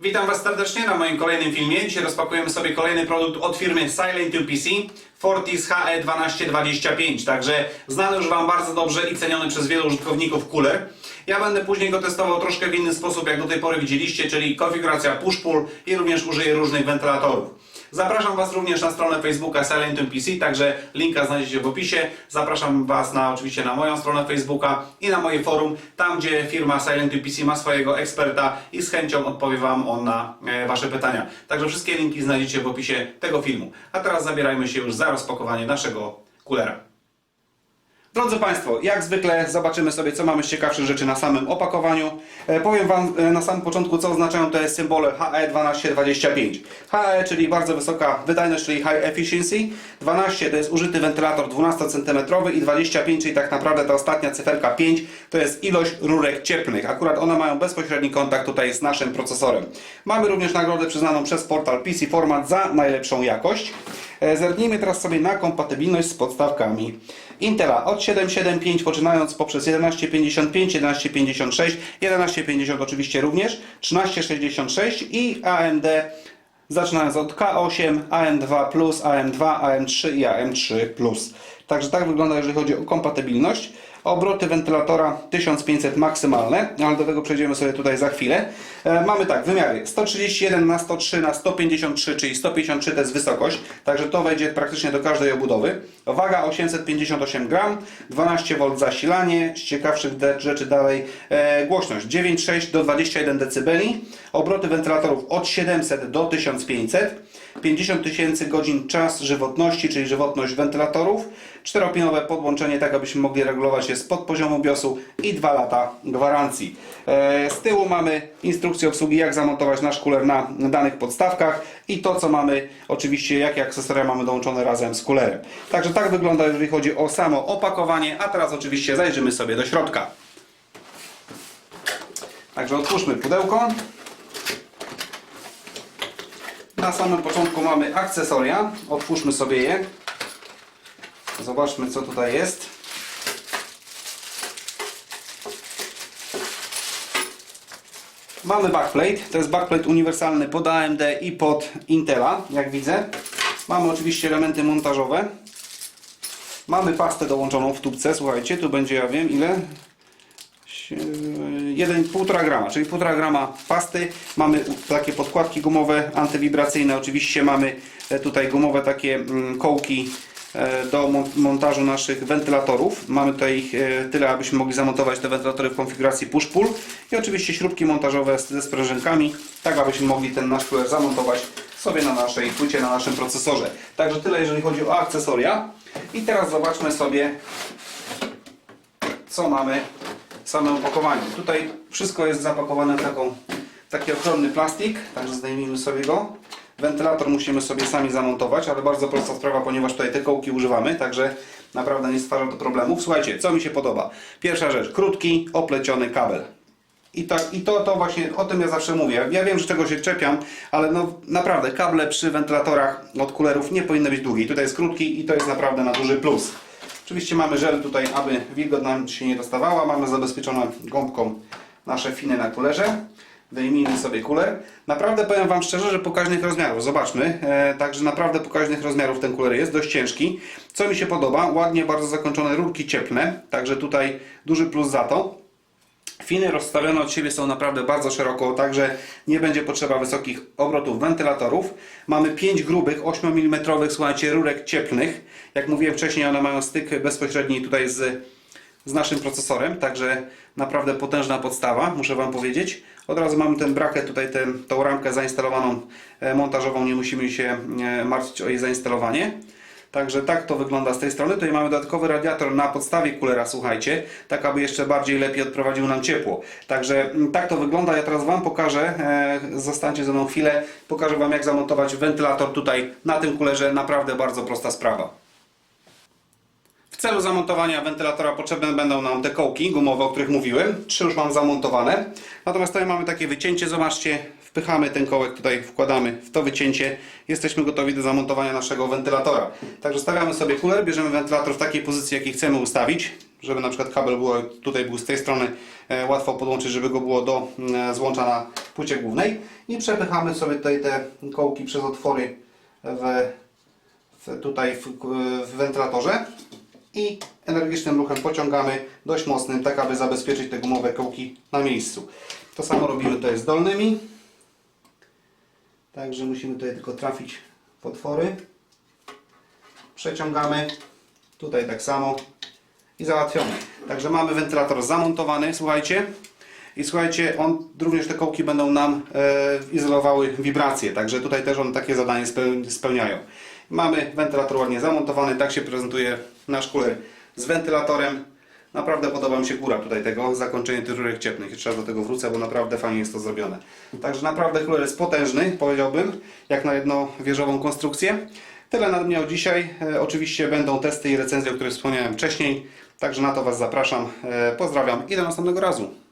Witam Was serdecznie na moim kolejnym filmie. Dzisiaj rozpakujemy sobie kolejny produkt od firmy Silent UPC Fortis E HE1225. Także znany już Wam bardzo dobrze i ceniony przez wielu użytkowników cooler. Ja będę później go testował troszkę w inny sposób, jak do tej pory widzieliście, czyli konfiguracja push-pull i również użyję różnych wentylatorów. Zapraszam Was również na stronę Facebooka Silent PC, także linka znajdziecie w opisie. Zapraszam Was na, oczywiście na moją stronę Facebooka i na moje forum, tam gdzie firma Silent PC ma swojego eksperta i z chęcią odpowie Wam on na e, Wasze pytania. Także wszystkie linki znajdziecie w opisie tego filmu. A teraz zabierajmy się już za rozpakowanie naszego kulera. Drodzy Państwo, jak zwykle zobaczymy sobie, co mamy z ciekawszych rzeczy na samym opakowaniu. E, powiem Wam e, na samym początku, co oznaczają te symbole HE1225. HE, czyli bardzo wysoka wydajność, czyli High Efficiency. 12 to jest użyty wentylator 12 cm i 25, czyli tak naprawdę ta ostatnia cyferka 5 to jest ilość rurek cieplnych. Akurat one mają bezpośredni kontakt tutaj z naszym procesorem. Mamy również nagrodę przyznaną przez portal PC Format za najlepszą jakość. E, Zerknijmy teraz sobie na kompatybilność z podstawkami. Intela od 775 poczynając poprzez 1155, 1156, 1150 oczywiście również, 1366 i AMD zaczynając od K8, AM2+, AM2, AM3 i AM3+. Także tak wygląda jeżeli chodzi o kompatybilność. Obroty wentylatora 1500 maksymalne, ale do tego przejdziemy sobie tutaj za chwilę. E, mamy tak, wymiary 131 na 103 na 153, czyli 153 to jest wysokość, także to wejdzie praktycznie do każdej obudowy. Waga 858 gram, 12 V zasilanie, z ciekawszych rzeczy dalej e, głośność 9,6 do 21 dB, obroty wentylatorów od 700 do 1500, 50 tysięcy godzin czas żywotności, czyli żywotność wentylatorów, czteropinowe podłączenie, tak abyśmy mogli regulować je spod poziomu BIOSu i 2 lata gwarancji. E, Z tyłu mamy instrukcję obsługi, jak zamontować nasz kuler na danych podstawkach i to, co mamy, oczywiście, jakie akcesoria mamy dołączone razem z kulerem. Także tak wygląda, jeżeli chodzi o samo opakowanie, a teraz oczywiście zajrzymy sobie do środka. Także otwórzmy pudełko. Na samym początku mamy akcesoria. Otwórzmy sobie je. Zobaczmy co tutaj jest. Mamy backplate. To jest backplate uniwersalny pod AMD i pod Intela, jak widzę. Mamy oczywiście elementy montażowe. Mamy pastę dołączoną w tubce. Słuchajcie, tu będzie, ja wiem, ile? 1,5 grama, czyli 1,5 grama pasty. Mamy takie podkładki gumowe, antywibracyjne. Oczywiście mamy e, tutaj gumowe takie mm, kołki e, do mon- montażu naszych wentylatorów. Mamy tutaj ich e, tyle, abyśmy mogli zamontować te wentylatory w konfiguracji push-pull. I oczywiście śrubki montażowe ze sprężynkami, tak abyśmy mogli ten nasz kuler zamontować sobie na naszej płycie, na naszym procesorze. Także tyle, jeżeli chodzi o akcesoria. I teraz zobaczmy sobie, co mamy w samym opakowaniu. Tutaj wszystko jest zapakowane w taką, taki ochronny plastik, także zdejmijmy sobie go. Wentylator musimy sobie sami zamontować, ale bardzo prosta sprawa, ponieważ tutaj te kołki używamy, także naprawdę nie stwarza to problemów. Słuchajcie, co mi się podoba? Pierwsza rzecz, krótki, opleciony kabel. I, tak, I to, to właśnie, o tym ja zawsze mówię. Ja wiem, że czego się czepiam, ale no naprawdę, kable przy wentylatorach od kulerów nie powinny być długie. Tutaj jest krótki i to jest naprawdę na duży plus. Oczywiście mamy żel tutaj, aby wilgoć nam się nie dostawała. Mamy zabezpieczone gąbką nasze finy na kulerze. Wyjmijmy sobie kuler. Naprawdę powiem Wam szczerze, że pokaźnych rozmiarów. Zobaczmy. E, także naprawdę pokaźnych rozmiarów ten kuler jest. Dość ciężki. Co mi się podoba? Ładnie bardzo zakończone rurki cieplne. Także tutaj duży plus za to. Finy rozstawione od siebie są naprawdę bardzo szeroko, także nie będzie potrzeba wysokich obrotów wentylatorów. Mamy 5 grubych, 8 mm, słuchajcie, rurek cieplnych. Jak mówiłem wcześniej, one mają styk bezpośredni tutaj z, z naszym procesorem, także naprawdę potężna podstawa, muszę Wam powiedzieć. Od razu mamy ten braket, tutaj ten, tą ramkę zainstalowaną e, montażową, nie musimy się e, martwić o jej zainstalowanie. Także tak to wygląda z tej strony. Tutaj mamy dodatkowy radiator na podstawie kulera, słuchajcie, tak aby jeszcze bardziej lepiej odprowadził nam ciepło. Także mm, tak to wygląda. Ja teraz Wam pokażę, e, zostańcie ze mną chwilę, pokażę Wam jak zamontować wentylator tutaj na tym kulerze. Naprawdę bardzo prosta sprawa. W celu zamontowania wentylatora potrzebne będą nam te kołki gumowe, o których mówiłem. Trzy już mam zamontowane. Natomiast tutaj mamy takie wycięcie, zobaczcie, wpychamy ten kołek tutaj, wkładamy w to wycięcie. Jesteśmy gotowi do zamontowania naszego wentylatora. Także stawiamy sobie kuler, bierzemy wentylator w takiej pozycji, jakiej chcemy ustawić. żeby na przykład kabel było, tutaj był z tej strony e, łatwo podłączyć, żeby go było do e, złącza na płycie głównej i przepychamy sobie tutaj te kołki przez otwory w, w tutaj w, w wentylatorze i energicznym ruchem pociągamy dość mocnym, tak aby zabezpieczyć te gumowe kołki na miejscu. To samo robimy tutaj z dolnymi. Także musimy tutaj tylko trafić w otwory. Przeciągamy. Tutaj tak samo. I załatwione. Także mamy wentylator zamontowany, słuchajcie. I słuchajcie, on również te kołki będą nam e, izolowały wibracje. Także tutaj też one takie zadanie speł- spełniają. Mamy wentylator ładnie zamontowany. Tak się prezentuje nasz kuler z wentylatorem. Naprawdę podoba mi się góra tutaj tego, zakończenie tych rurek cieplnych. Jeszcze raz do tego wrócę, bo naprawdę fajnie jest to zrobione. Także naprawdę kuler jest potężny, powiedziałbym, jak na jednowieżową konstrukcję. Tyle nad mnie dzisiaj. E, oczywiście będą testy i recenzje, o których wspomniałem wcześniej. Także na to Was zapraszam. E, pozdrawiam i do następnego razu.